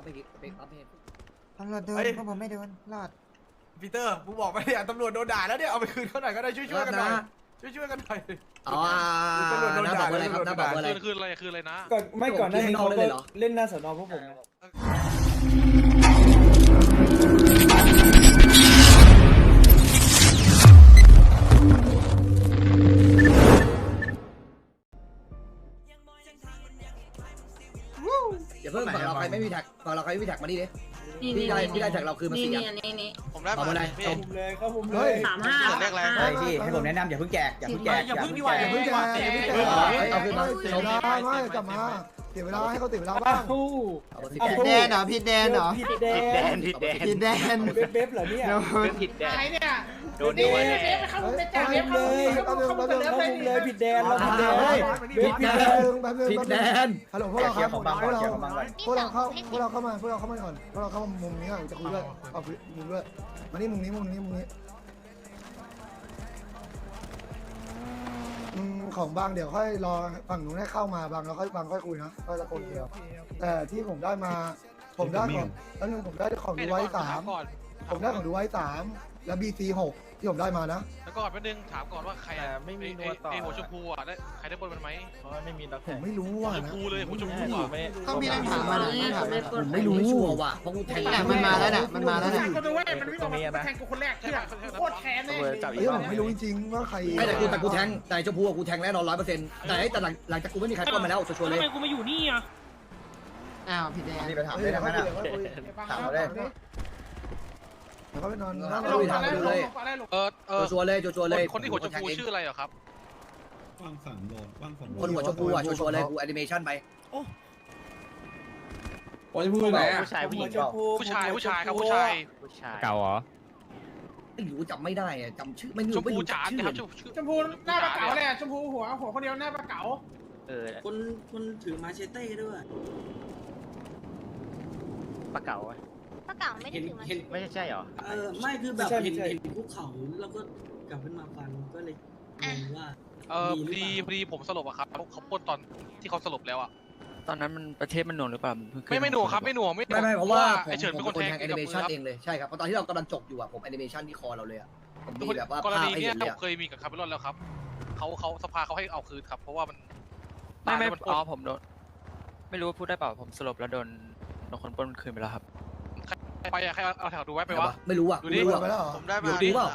ปั๊มไปกิไปปั๊มเพตำรวจโดนเฮ้ย พวกผมไม่โดนรอดปีเตอร์มึงบอกไปเนี่ยตำรวจโดนด่าแล้วเนี่ยเอาไปคืนเขาหน่อยก็ได้ช่วยช่วยๆกันหน่อยช่วยช่วยๆกันหน่อย อ๋อตำรวจโดนน้าด่าบอกอะไรครับน้าบอกอะไรคือคืออะไรคืออะไรนะ ก่อนไม่ก่อนหน้านี้เขาเล่นก็เลยเหรอเล่นหน้าสอนอพวกผมนะอ ไม่มีแท็กฝั่งเราใครไม่มีแท็กมานี่ดินี่พี่นี่ได้พี่ได้แท็กเราคืนมานี่สี่นี่อันนี่นี่ผมได้เอามาเลยพี่จบผมเลยครับผมเลเฮ้ยยสามห้าเรียกอะไร ใช่พี่ให้ผมแนะนำอย่าเพิ่งแจกอย่าเพิ่งแจกอย่าเพิ่งดีกว่าอย่าแจเพิ่งกดีกว่าอย่าเพิ่งแจกเอาคืนมาเสียเวลาไม่กลับมาเสียเวลาให้เขาเสียเวลาบ้างคู่เอามาสิอะแท็กแดนเหรอพี่แดนเหรอผิดแดนผิดแดนเว็บเว็บเหรอเนี่ยโดนผิดแดน โดนด้วยเข้ามุมเลยเข้ามุมเลยผิดแดนเราผิดแดนผิดแดนผิดแดนฮัลโหลพวกเราครับพวกเราพวกเราเข้าพวกเราเข้ามาพวกเราเข้ามาก่อนพวกเราเข้ามามุมนี้ก่อนจะคุยด้วยเอาคุยมุมด้วยมานี่มุมนี้มุมนี้มุมนี้อืมของบางเดี๋ยวค่อยรอฝั่งนู้นให้เข้ามาบางแล้วค่อยบางค่อยคุยนะค่อยตะโกนเดียวแต่ที่ผมได้มาผมได้ของแล้วนึงผมได้ของดูไว้สามผมได้ของดูไว้สามแล้วบีซีหก ที่ผมได้มานะ แล้วก่อนแป๊บนึงถามก่อนว่าใครอะไม่มีนวดต่อไอหัวชมพูอะได้ใครได้บนมันไหมผมไม่รู้หัวว่าชมนะ พูเลยหัวชมพูอะต้องพี่ต้องถามมาหน่อยต้องถามมาหน่อยผมไม่รู้ ชัวร์ว่ะเพราะกูแทงแต่มันมาแล้วน่ะมันมาแล้วน่ะก็ดูว่ามันวิ่งออกมาแทงกูคนแรกเชื่อโคตรแค้นเลยเฮ้ยผมไม่รู้จริงๆว่าใครไม่แต่กูแต่กูแทงแต่ชมพูกูแทงแน่นอนร้อยเปอร์เซ็นต์แต่แต่หลังหลังจากกูไม่มีใครป้อนมาแล้วชัวร์เลยอ้าวพี่แดนนี่ไปถามเฮ้ได้ยไหมเดี๋ยวนะค่อยคุยถามเขาได้ เดี๋ยวเขาไปนอนนั่งไม่รู้ทางไปดูเลยเออเออชัวร์เลยชัวร์เลยคนที่หัวชมพูชื่ออะไรเหรอครับว่างฝั่งโดนว่างฝั่งโดคนหัวชมพูอะชัวร์เลยกูแอนิเมชันไปผมจะพูดไหนอะผู้ชายผู้หญิงชมพูผู้ชายผู้ชายครับผู้ชายผู้ชายเก่าเหรอไม่รู้จำไม่ได้อะจำชื่อไม่รู้ชมไม่พูรู้จัจ๋ากชื่นะอครับชมชื่อชมพูหน้าปลาเก๋าเลยชมพูหัวหัวคนเดียวหน้าปลาเก๋าเออคนคนถือมาเชเต้ด้วยปลาเก๋าอะ ป้าเก่าไม่ได้เห็นถือมาเห็นไม่ใช่ใช่เหรอ เออไม่คือแบบเห็นเห็นภูเขาแล้วก็กลับขึ้นมาฟันก็เลยงงว่า เออพอดีพอดีผมสลบอะครับเขาพ่นตอนที่เขาสลบแล้วอะตอนนั้นมันประเทศมันหน่วงหรือเปล่าเพิ่งขึ้ไม่ไม่หน่วงครับไม่หน่วงไม่หน่ไม่วงไม่เพราะว่าผมไอเฉินผเป็นมคนเป็นแทคนงแทงแอนิเมชันกับเองเลยใช่ครับเพราะตอนที่เรากำลังจบอยู่อะผมแอนิเมชันที่คอเราเลยอะผมมืมีอแบบว่ากรภาพณีให้เนี้เห็ยนเลยผมเคยมีกับคาร์เบลอนแล้วครับเขาเขาสภาเขาให้เอาคืนครับ เพราะว่ามันไม่ไม่ตายแล้วนอ๋อผมโดนไม่รู้ว่าพูดได้เปล่าผมสลบแล้วโดนโดนคนปล้นคืนไปแล้วครับ ไปอะใครเอาแถวดูไว้ไปวะ ไม่รู้อะดูดิ ไม่รู้ไปอะ แล้วเหรอผมได้อยู่มาดูเปล่า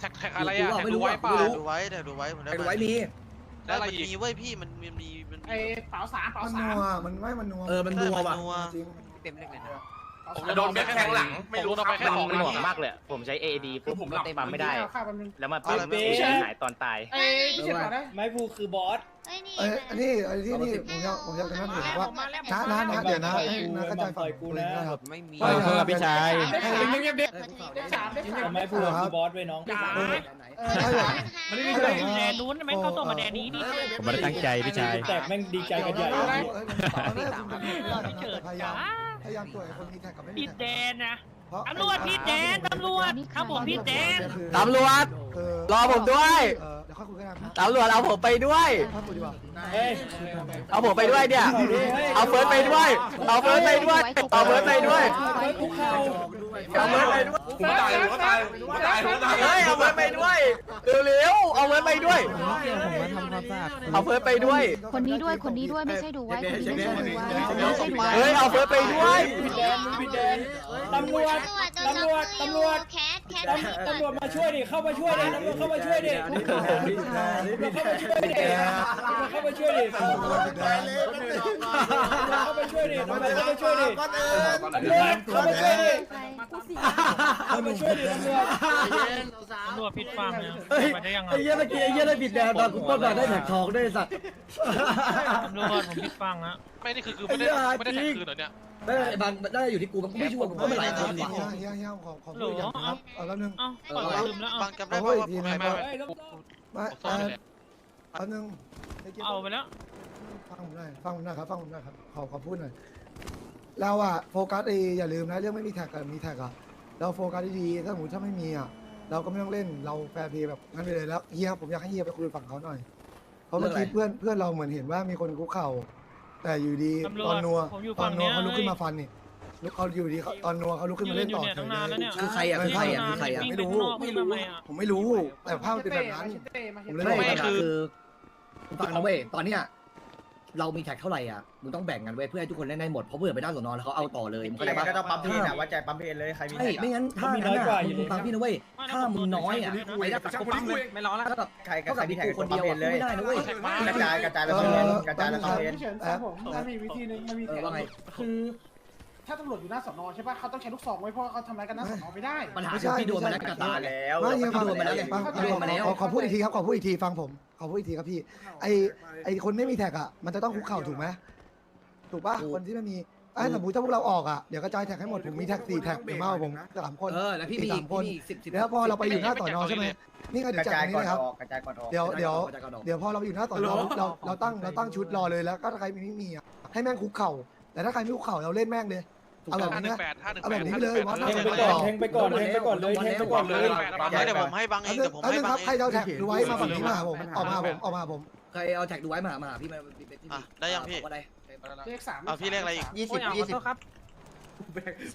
แท็กแท็กอะไรอะไม่รู้แท็กอะดูไว้เปล่าไม่รู้ดูไว้แต่ดูไว้ผมได้ไอ้ดูไว้มี แล้วอะไรมันอีก มีเว้ยพี่มันมีมีมันไอ้มีเป๋าสามเป๋ามันสานัมวมันไม่มันนัวเออมันนัวว่ะนัวจริงเต็มเรื่องเลยนะผม โดนไปแค่ของหลัง ไม่รู้โดนไปแค่ของมันหหลัน่วงงมากเลยผมใช้ AED ปุ๊บผมก็ปั๊มไม่ได้ ข้าวมันแล้วมาปั๊มหายตอนตาย ไอ้ที่เฉียดก่อนได้ไม้ภูคือบอสเอ้ย นี่เอ้ยอันนี้อันนี้นี่ผมอยากผมอยากจะนั่นเห็นว่านะนะนะเดี๋ยวนะให้นะกระจายฝั่งกูนะครับไม่มีเออเพื่อพี่ชายได้สามเงียบๆเด็กได้สามได้สามไม้ภูคือบอสไว้น้องมันไม่ใช่แดนนู้นไหมเขาส่งมาแดนนี้นี่ผมไม่ได้ตั้งใจพี่ชายแตกแม่งดีใจกันใหญ่พยายามพยายามตัวไอ้คนมีแท็กกับไม่มีผิดแท็แดกนนะตำรวจผิดแดนตำรวจครับผมผิดแดนตำรวจรอผมด้วยเดี๋ยว ค่อยคุยกันนะตำรวจเอาผมไปด้วย ค่อยคุยดีกว่าเฮ้ยเอาผมไปด้วยเนี่ย เอาเฟิร์สไปด้วย เอาเฟิร์สไปด้วย เอาเฟิร์สไปด้วยไม้ภูเขาเอาเฟิร์สไปด้วย ผมตายผมตายผมตายผมตายเฮ้ยเอาเฟิร์สไปด้วยเร็วๆเอาเฟิร์สไปด้วยเอาเฟิร์สไปด้วย คนนี้ด้วยคนนี้ด้วยไม่ใช่ดูไว้คนนี้ไม่ใช่ดูไว้คนนี้ไม่ใช่ดูไว้เฮ้ยเอาเฟิร์สไปด้วยผิดแดนผิดแดนตำรวจตำรวจตำรวจแคสแคสตำตำรวจมาช่วยดิเข้ามาช่วยดิตำรวจเข้ามาช่วยดิตำรวจเข้ามาช่วยดิตำรวจเข้ามาช่วยดิตำรวจ เข้ามาช่วยดิตำรวจเข้ามาช่วยดิตำรวจเข้ามาช่วยดิเข้ามาช่วยดิเข้ามาช่วยดิตำรวจตำรวจผิดฟังนะเฮ้ยไปได้ยังไงไอ้เหี้ยเมื่อกี้ไอ้เหี้ยได้ผิดแดนตอนกูป้อนมาได้แท็กทองด้วยไอ้สัตว์ตำรวจผมผิดฟังนะไม่นี่คือคือไม่ได้ไม่ได้แท็กคืนเหรอเนี่ยไม่ไอ้บางได้อยู่ที่กูมันกูไม่ชัวร์กูก็ไม่หลายคนว่ะเฮียเฮียขอขอพูดอย่างนะครับเอาแล้วนึงเอ้าปล่อยลืมแล้วบาเอางจำได้ป่าวว่าผมไม่ไม่ไม่ไม่ไม่เฮ้ยต้องมาผมซ่อนไปแล้วเอานึงเอาไปแล้ว ฟังผมหน่อยฟังผมหน่อยครับฟังผมหน่อยครับขอขอพูดหน่อยเราอะโฟกัสไอ้อย่าลืมนะเรื่องไม่มีแท็กกับมีแท็กอะเราโฟกัสดีๆถ้าสมมติถ้าไม่มีอะเราก็ไม่ต้องเล่นเราแฟร์เพย์แบบนั้นไปเลยแล้วเฮียผมอยากให้เฮียไปคุยกับฝั่งเขาหน่อยเพราะเมื่อกี้เพื่อนเพื่อนเราเหมือนเห็นว่ามีคนคุกเข่า แต่อยู่ดีตำรวจตอนนัวผมอยู่ตฝั่อนงนัวเนี้ย เขาลุกขึ้นมาฟันนี่ลุกเขาอยู่ดีเขาตอนนัวเขาลุกขึ้นมาเล่นต่อเฉยเลย คือใครอะคือใครอะคือใครอะ ไม่รู้ ไม่รู้ผมไม่รู้แต่ภาพมันเป็นแบบนั้น ผมเลยไม่บอกไม่ว่าคือฟังนะเว้ยตอนเนี้ย เรามีแท็กเท่าไหร่อะมึงต้องแบ่งกันเว้ยเพื่อให้ทุกคนเล่นได้หมดเพราะเผื่อไปด้านสอนอแล้วเขาเอาต่อเลยมึงเข้าใจปะก็ต้องปั๊มเพนอะวัดใจปั๊มเพนเลยใครมีใช่ไม่งั้นถ้านั้นอะมึงฟังพี่นะเว้ยถ้ามึงน้อยอะไปได้กับกูไม่ร้อนแล้วเท่ากับใครกับเท่าใครกับมีมีแท็กกูคนปั๊มเดียวเพอะนเลยไม่ได้นะเว้ยกระจายกระจายแล้วปั๊มเพนกระจายแล้วปั๊มเพนพี่เฉินครับผมถ้ามีวิธีหนึงมันมีเออว่าไงคือ ถ้าตำรวจอยู่หน้าสอนอใช่ป่ะเขาต้องใช้ลูกซองไว้เพราะเขาทำร้ายกันหน้าสอนอไม่ได้ ปัญหาคือพี่โดนมาแล้วกับตาแล้วไม่ยังฟังโดนมาแล้วไงฟังโดนมาแล้ว ขอขอพูดอีกทีครับขอพูดอีกทีฟังผมขอพูดอีกทีครับพี่ ไอไอคนไม่มีแท็กอะมันจะต้องคุกเข่าถูกไหมถูกป่ะคนที่ไม่มีไอ้สมมติถ้าพวกเราออกอะเดี๋ยวกระจายแท็กให้หมดผมมีแท็กสี่แท็กเดี๋ยวมาเอาผมสามคนเออแล้วพี่มีสามคนพี่มีสิบสิบแล้วพอเราไปอยู่หน้าต่อนอใช่ไหมนี่ก็กเดี๋ยระวจัดจายตรงนี้ก่อนเลยครับออกกระจายก่อนออกเดี๋ยวเดี๋ยวกระจายก่อนออกเดี๋ยวพอเราไปอยู่หน้าต่อนอเราเราตั้งเราตั้งชุดรอเลยแล้วก็ถ้าใครไม่มีอะให้แม่งคุกเข่าแต่ถ้าใครไม่คุกเข่าเราเล่นแม่งเลย เอาแบบห้าหนี้นึ่งนะแปดห้าหนึ่งเอาแปแบบดนี้ไปเลยวัดแทงไปก่อนแทงไปก่อนแทงไปก่อนเลยแทงไปก่อนเลยเดี๋ยวผมให้บังเองเอาเดี๋ยวผมเอาให้เรื่องบัครังบเอใครงจะเอาแท็กดูไว้มาฝั่งนี้มาหาผมออกมาหาผมออกมาหาผมใครเอาแท็กดูไว้มาหามาหาพี่มาพี่พี่อะได้ยังพี่ก็ได้เลขสามอะพี่เลขอะไรอีกยี่สิบยี่สิบ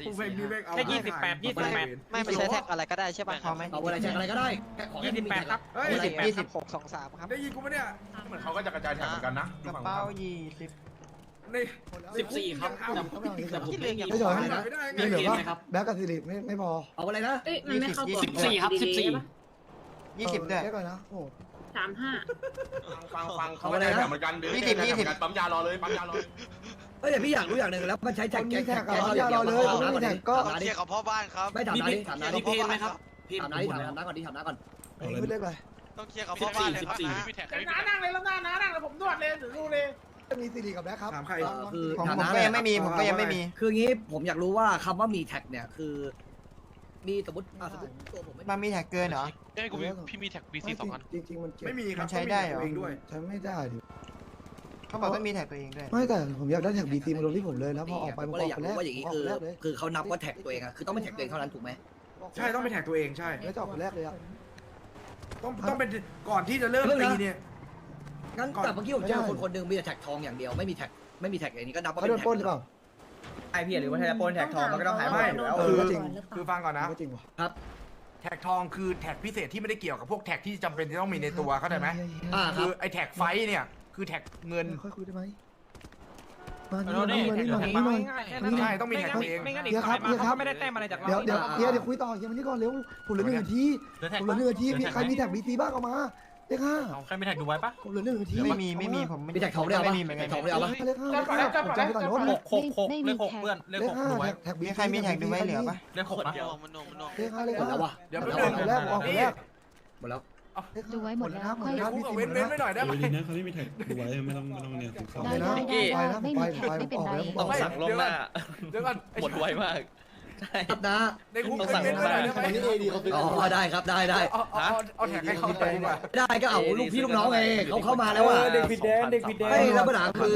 ผมเบ่งนี่เบ่งเอาแค่ยี่สิบแปดยี่สิบแปดไม่ไปใช้แท็กอะไรก็ได้ใช่ป่ะพอไหมเอาอะไรแท็กอะไรก็ได้แค่ขอแค่มีแท็กครับเฮ้ยยี่สิบยี่สิบหกสองสามครับได้ยินกูปะเนี่ยเหมือนเขาก็จะกระจายแท็กเหมือนกันนะกระเป๋ายี่สิบ นี่สิบสี่ครับคิดเลยอย่างไม่จบไม่นะได้ไงไม่เหลือว่าแบ็กกับสิริไม่ไม่พอเอาอะไรนะเอ้ยมันไม่เข้าตัวสิบสี่ครับสิบสี่ยี่สิบด้วยเล็กเลยนะโอ้สามห้าฟังฟังเขาก็ได้แท็กเหมือนกันยี่สิบยี่สิบปั๊มยารอเลยปั๊มยารอเลยเฮ้ยแต่พี่อยากรู้อย่างหนึ่งแล้วมันใช้คแท็กนแก๊มีงแท็กกับแก๊งเราเราอย่าอย่างรเดีอยวเลยคนไม่มีแท็กก็ถามต้องน้าเคลีดิยร์กับพ่อบ้านครับไม่ถามน้าดิถามน้าดิมีเพนไหมครับเพนถามน้าดิถามน้าก่อนดิถามน้าก่อนไม่เล็กเลยต้องเคลียร์กับพ่อบ้านเลยครับนะพี่แท็กแต่น้านั่งเลยแล้วน้าน้านั่งเลยผมนวดเลยหรือดูเลย มีสิริกับแบ็กครับถามใครเออคือผมถามผมน้าก็ยังไม่มีผมก็ยังไม่มี คืองี้ผมอยากรู้ว่าคำว่ามีแท็กเนี่ยคือ มีสมมติอะสมมติตัวผมไม่มันมีแท็กเกินเหรอ เอ้ยกูมีพี่มีแท็กบีซีสองอัน จริงๆมันเก็บไม่มีครับมันใช้ได้เหรอเองด้วย ใช้ไม่ได้ดิเขาบอกต้องมีแท็กตัวเองด้วย ไม่แต่ผมอยากได้แท็กบีซีมาลงที่ผมเลยแล้วพอออกไปผมมันก็อเลยอกอยากไปแรกรู้ว่าอย่างนี้ออกคือไปแรกเลยคือเขานับว่าแท็กตัวเองอะคือต้องเป็นแท็กตัวเองเท่านั้นถูกไหมใช่ต้องเป็นแท็กตัวเองใช่ แล้วจะออกไปแรกเลยอะต้องต้องเป็นก่อนที่จะเริ่มตีเนี่ย งั้นก่อนแต่เมื่อกี้ผมเจอคนคนหนึ่งมีแต่แท็กทองอย่างเดียวไม่มีแท็กไม่มีแท็กอย่างนี้ก็นับว่าเขาเป็โดนนแท็กปล้นหรือเปล่า ไอพี่หรือว่าถ้าจะปนแท็กทองมันก็ต้องหายไปอยู่แล้ว เออก็จริง คือฟังก่อนนะ ก็จริงว่ะแท็กทองคือแท็กพิเศษที่ไม่ได้เกี่ยวกับพวกแท็กที่จำเป็นจะต้องมีในตัวเข้าใจไหมอ่าคคืรับอไอแท็กไฟท์เนี่ยคือแท็กเงิน ค่อยคุยได้ไหมมานี่มานี่มานี่มานี่มานี่ใช่ต้องมีแท็กตัวเองเดี๋ยวครับเดี๋ยวครับไม่ได้แต้มอะไรจากเราเดี๋ยวเดี๋ยวเดี๋ยวเดี๋ยวคุยต่อเดี๋ยวมานี่ก่อนเร็วผมเหลือหนึ่งนาทีผมเหลือหนึ่งนาทีมีใครมีแท็กบีซีบ้างเอามา เลขห้าใครไม่แท็กดูไว้ปะผมเหลือหนึ่งนาทีไม่มีไม่มีผมมีแท็กทองได้เอาไม่ปะมีเหมือนแท็กันกทองได้เอาปะเลขห้าเลขห้าผมจำไม่ได้รถหกหกเลขหกเพื่อนเลขห้าแท็กบีมีใครมีแท็กดูไว้เหลือปะเลขหกมันนะนวมันนวมันนวเลขห้าเลขหมดห้าแล้ววะเดี๋ยวหมแป๊ดบแล้วนึหมงดแล้วหมดแล้วหมดแล้วเลขห้าดูไว้หมดแล้วหมค่อยดแล้วคุมีกกับสี่เว้นหมดเว้นแล้วไม่หน่อยได้ไหมเดี๋ยวดีนะเขาไม่มีแท็กดูไว้ไม่ต้องไม่ต้องเนี่ยถึงสองได้ได้ได้ได้ไม่มีแท็กไม่เป็นไรต้องสั่งลงหน้าเดี๋ยวก่อนหมดไวมาก ครับนะในคุกเว้นเว้นไม่หน่อยได้ไหมอ๋อได้ครับได้ได้เอาเอาเอาเอาแท็กให้เขาไปดีกว่าได้ก็เอาลูกพี่ลูกน้องไงเขาเข้ามาแล้วอะเด็กผิดแดนเด็กผิดแดนไม่แล้วปัญหาคือ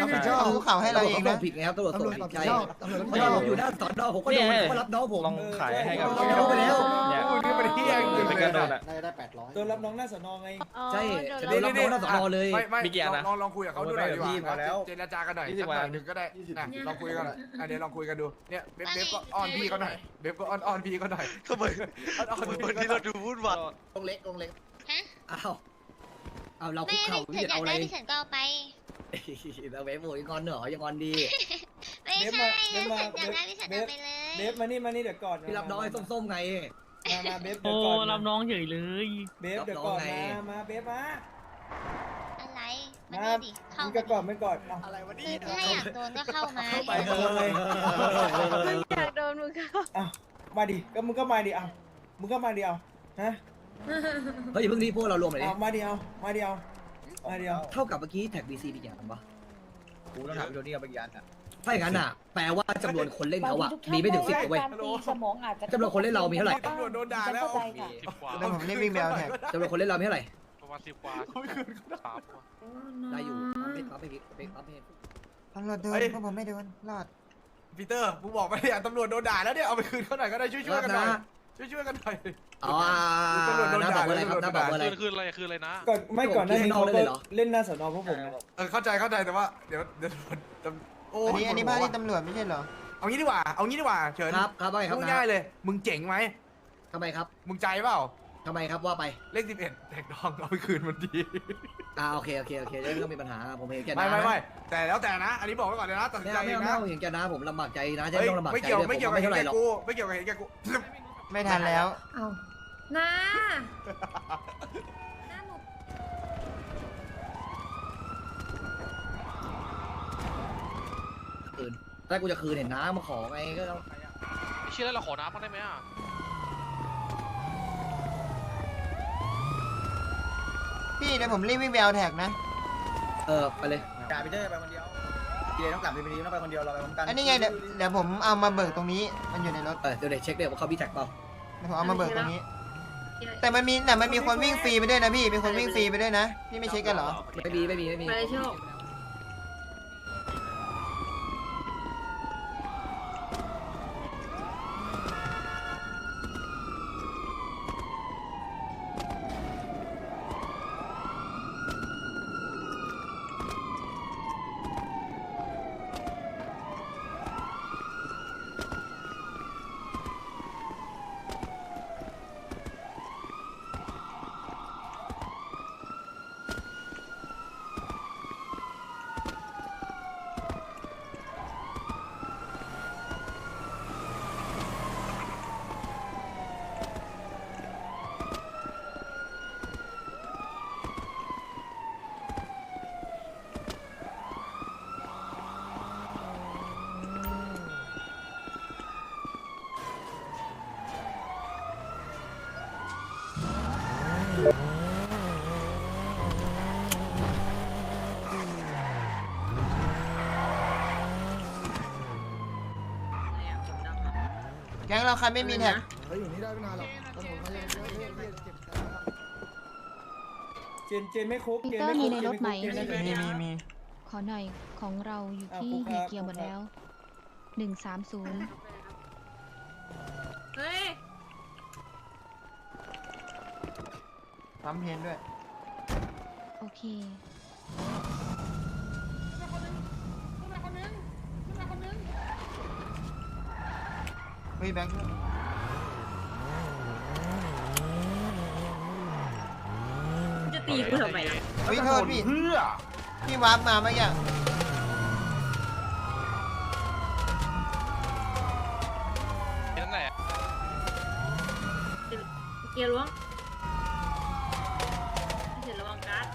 รับผิดชอบเอาคุกเข่าให้เราเองต้นะผิดไงครับตำรวจตำส่รงวจผิรัดบใจผิดชอบตำรวจรับเพผิดราะชอบผมอยู่หน้าสอนอผมก็โดนเขาก็รับน้องผมลองขายให้กับเขารู้ไปแล้วเนี่ยโอ้ยนี่เป็นที่เองเป็นกระโดดอะได้ได้แปดร้อยตัวรับน้องหน้าสอนอไงใช่จะได้รับน้องหน้าสอนอเลยไม่ไม่มีกี่อันนะลองลองคุยกับเขาดูหน่อยดีกพี่พอว่าแล้วเจรจากันหน่อยยี่สิสับกหน่อยวันหนึ่งก็ได้นะลองคุยกันหน่อยอะเดี๋ยวลองคุยกันดูเนี่ยเบฟเบฟก็อ้อนพี่เขาหน่อยเบฟก็อ้อนอ้อนพี่เขาหน่อยทำไมอ้อนอ้อนเหมือนพี่วันเขาที่หน่เราอยดูวุ่นวายกงเล็กกงเล็กฮะ อ้าวเอาเราไม่คุกไม่เข่าเฉิพี่นอยาเอากอะไรได้ที่เฉินก็เอาไป เราเวฟโวยงอนเหรอยังงอนดี ไม่ใช่เฉินอยากได้ที่เฉินเอาไปเลยเบฟมานี่มานี่เดี๋ยวก่อนพี่รับน้องไอ้ส้มๆไง มามาเบฟโอ้เดี๋ยวก่อนรับน้องเฉยเลย เบฟเดี๋ยวก่อนรับน้องไง มามาเบฟมาอะไร มามาดิดิเข้ามึงมาก็ก่อนไม่ก่อนเอา อะไรวะคืนี่อถ้าอยากโดนก็เข้ามาไปเลยอยากโดนมึงเข้าอะมาดิก็มึงก็มาดิเอามึงก็มาดิเอาฮะเฮ้ยอย่าเพิ่งรีบพวกเรารวมเลยดิเอามาดิเอามาดิเอามาดิเอาเท่ากับเมื่อกี้แท็กบีซีมีกี่อันวะกูต้องถามพี่โทนี่เอาไปกี่อันอะถ้าอย่างนั้นอะแปลว่าจำนวนคนเล่นเขาอะมีไม่ถึงสิบเว้ยสมองอาจจะจำนวนคนเล่นเรามีเท่าไหร่ ตำรวจโดนด่าแล้ว สิบกว่า แล้วผมนี่วิ่งไปเอาแท็กจำนวนคนเล่นเรามีเท่าไหร่ ประมาณสิบกว่าสามได้อยู่ปั๊มเพชรปั๊มเพชรปั๊มเพชรตำรวจโดนพวกผมไม่โดนรอดปีเตอร์กูบอกไปเนี่ยตำรวจโดนด่าแล้วเนี่ยเอาไปคืนเขาหน่อยก็ได้ช่วยช่วยๆกันหน่อยช่วยช่วยๆกันหน่อยอ๋อน้าบอกอะไรครับน้าบอกอะไรคือคืออะไรคืออะไรนะก่อนไม่ก่อนหน้านี้เขาเล่นเลยเหรอเล่นหน้าสอนอพวกผมนะเออเข้าใจเข้าใจแต่ว่าเดี๋ยวเดี๋ยวโอ้อันนี้อันนี้บ้านที่ตำรวจไม่ใช่เหรอเอางี้ดีกว่าเอางี้ดีกว่าเฉินครับครับว่าไงครับพูดนะง่ายเลย มึงเจ๋งไหมทำไมครับ มึงใจเปล่า ทำไมครับว่าไป เลขสิบเอ็ดแตกดองเอาไปคืนมันดี อ่าโอเคโอเคโอเคไม่ต้องมีปัญหาผมเห็นแก่น้าไม่ไม่นะไม่แต่แล้วแต่นะ อันนี้บอกไว้ก่อนเลยนะตัดสินไม่ใจเอาเอไม่งเอานะไม่เอาเห็นแก่น้าผมลำบากใจนะจะเฮ้ยต้องลำบากไม่ใจเกี่ยวด้วยไม่เกี่ยวผกับไม่เห็นเท่าไหร่แก่หรอกกูไม่เกี่ยวกับเห็นแก่กู ไม่ทันแล้ว เอาน้าคืนถ้ากูจะคืนเห็นน้ามาขอไงก็ต้อง ไม่เชื่อแล้วเราขอน้ำมันได้ไหมอะ พี่เดี๋ยวผมรีบวิ่งไปเอาแท็กนะ เออไปเลยกลายไปเจอไปคนเดียวเดี๋ยวต้องกลับไปพอดีต้องไปคนเดียวเราไปพร้อมกันอันนี้ไงเดี๋ยวเดี๋ยวผมเอามาเบิกตรงนี้ มันอยู่ในรถเออเดี๋ยวเด็กเช็คเดี๋ยวว่าเขามีแท็กเปล่าเดี๋ยวผมเอามาเบิกตรงนี้ แต่มันมีแต่มันมีคนวิ่งฟรีไปด้วยนะพี่มีคนวิ่งฟรีไปด้วยนะ พี่ไม่เช็คกันเหรอไม่มีไม่มีไม่มี ไปเลยโชค แก๊งเราใครไม่มีแท็กเขาอยู่นี่ได้ไม่นานหรอกตำรวจเขายังเรียกเรียกเก็บเจนเจนไม่ครบปีเจนเตอไม่ร์ครมีบในรถไหมเจนไม่ครบมีมีมีขอหน่อยของเราอยู่ที่อะเฮียเกียร์หมดแล้วหนึ่งสามศูนย์เฮ้ยปั๊มเพนด้วย โอเค เฮ้ยแบงค์จะตีกูทำไมล่ะเฮ้ยโทษพี่เพื่อพี่วาร์ปมาเมื่อกี้นั่นแหละเกียร์ล้วงเสร็จระวังการ์ด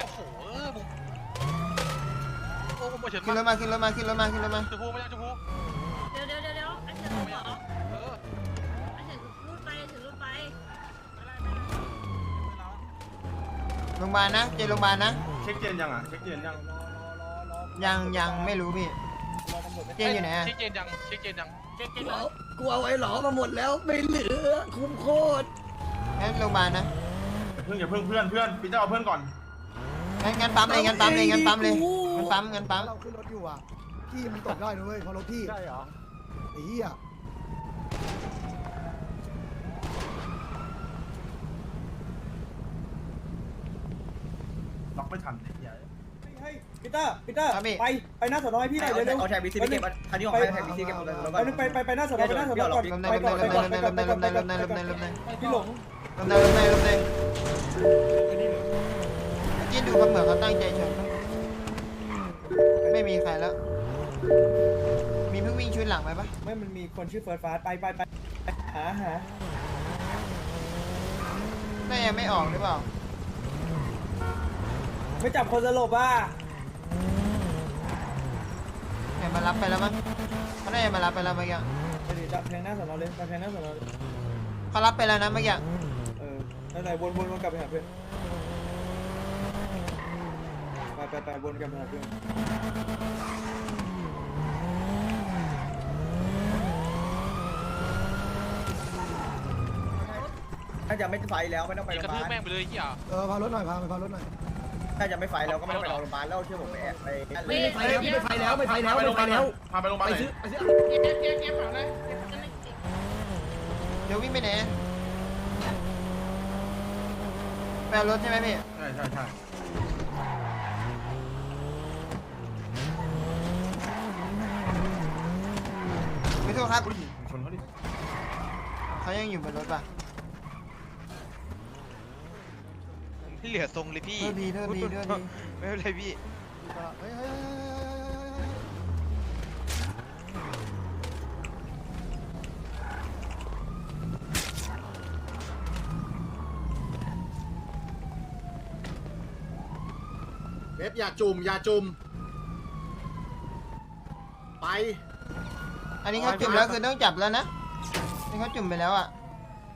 โอ้โหเออมึงโอ้มาเฉิน ขึ้น รถมาขึ้นรถมาขึ้นรถมาขึ้นรถมาชมพูมายังชมพูเดี๋ยวเดี๋ยวเดี๋ยวเดี๋ยวอันเฉินรูดเหรออันเฉินรูดไปอันเฉินรูดไปโรงพยาบาลนะเจอโรงพยาบาลนะเช็คเจนยังอะเช็คเจนยังยังยังไม่รู้พี่เจนอยู่ไหนอะเช็คเจนยังเช็คเจนยังเช็คเจนกูเอากูเอาไอ้หลอมาหมดแล้วไม่เหลือคุ้มโคตรงั้นโรงพยาบาลนะเพิ่งอย่าเพิ่งเพื่อนเพื่อนปีเตอร์เอาเพื่อนก่อนงั้นงั้นปั๊มเลยงั้นปั๊มเลยงั้นปั๊มเลยงั้ นปั๊มงั้นปั๊ม เราขึ้นรถอยู่อะพี่มันตกได้นะเว้ยเพราะรถพี่ใช่เหรอ ไอ้เหี้ยล็อกไม่ทันไอ้เหี้ยเฮ้ยปีเตอร์ปีเตอร์ไปไปหน้าสอนอให้พี่หน่อยเร็วๆเอาแท็กบีซีไปเก็บคันนี้ของใครแท็กบีซีเก็บหมดเลยแล้วไปไปไปไปหน้าสอนอไปหน้าสอนอก่อนลมในไปลมก่อนในไปลก่อนมในไปลก่อมนในไปลก่อนมในไปลมก่อนในลมในลมในลมในพี่หลงลมในลมในลมในกินดูเขาเหมือนเขาตั้งใจชนไม่มีใครแล้ว มีเพิ่งวิ่งชุดหลังไปปะไม่มันมีคนชื่อเฟิร์สฟาสไปไปไปหาหาน่ายังไม่ออกหรือเปล่า ไม่จับคนสลบอะเห็นมารับไปแล้วมั้งเขาน่าจะมารับไปแล้วเมื่อกี้ไปดิจับแทงหน้าสอนอเลยจับแทงหน้าสอนอเลยเขารับไปแล้วนะเมื่อกี้เออนั่นไหนวนวนวนกลับไปหาเพื่อน ไปไปวนกลับไปหาเพื่อนถ้าจะไม่ไฟแล้วไม่ต้องไปโรระงพทืบยาบาลแม่งไปเลยเฮียเออพารถหน่อยพาไปพารถหน่อยถ้าจะไม่ไฟแล้วก็ไม่ต้องไปโรงพยาบาลแล้วเชื่อผมไปแอบไปไม่ไฟแล้วไม่ไฟแล้วไม่ไฟแล้วไม่ไฟแล้วพาไปโรงพยาบาลไปไหนซื้อไปซื้อเกียเกียร์เกียร์เปล่าเลยเกียร์จะไม่ติดเดี๋ยววิ่งไปไหนไปเอารถใช่ไหมพี่ ใช่ใช่ใช่ ษครับชนเขาดิเขายังอยู่บนรถป่ะพี่เหลือทรงเลยพี่โทษดีโทษดีโทษดีไม่เป็นไรพี่เฮ้ยเฮ้ยเฮ้ยเฮ้ยเฮ้ยเฮ้ยเว็บอย่าจุ่มอย่าจุ่มไป อันนี้เขาจุ่มแล้วคือต้องจับแล้วนะนี่เขาจุ่มไปแล้วอะ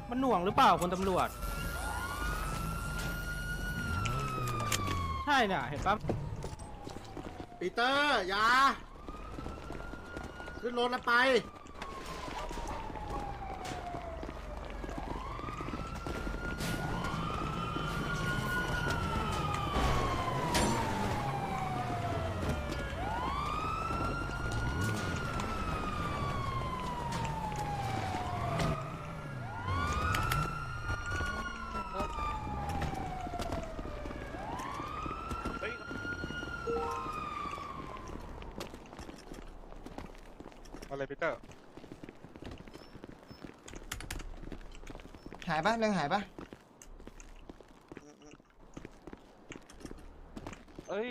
มันหน่วงหรือเปล่าคุณตำรวจ ใช่น่ะเห็นปั๊บปีเตอร์อย่าขึ้นรถแล้วไป อะไรพีเตอร์หายปะเรื่องหายปะเอ้ย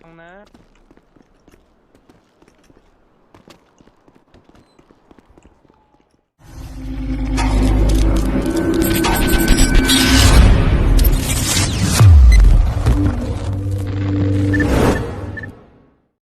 ฟังนะ